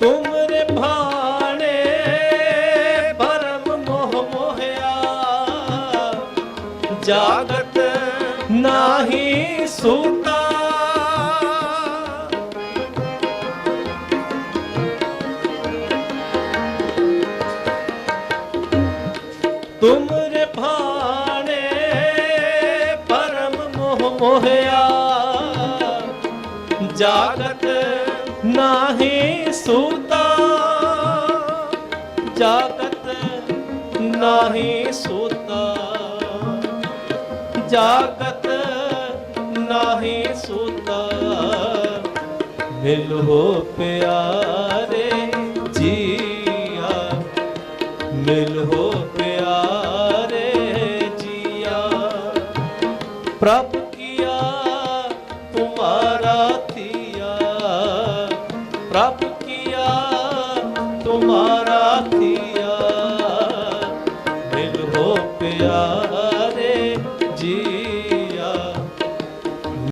ਤੁਮਰੇ ਭਾਣੇ ਪਰਮ ਮੋਹ ਮੋਹਿਆ। ਜਾਗਤ ਨਾਹੀ ਸੂਤਾ। ਤੁਮਰੇ ਭਾਣੇ ਪਰਮ ਮੋਹ ਮੋਹਿਆ। ਜਾਗਤ ਨਾਹੀ ਸੂਤਾ, ਜਾਗਤ ਨਾਹੀ ਸੂਤਾ। ਜਾਗਤ ਨਾਹੀ ਸੂਤਾ, ਮਿਲੋ ਪਿਆਰੇ ਜੀਆ। ਮਿਲੋ ਪਿਆਰੇ ਜੀਆ। ਪ੍ਰਭ ਪ੍ਰਭ ਕੀਆ ਤੁਮਾਰਾ ਥੀਆ ਮਿਲੋ ਪਿਆਰੇ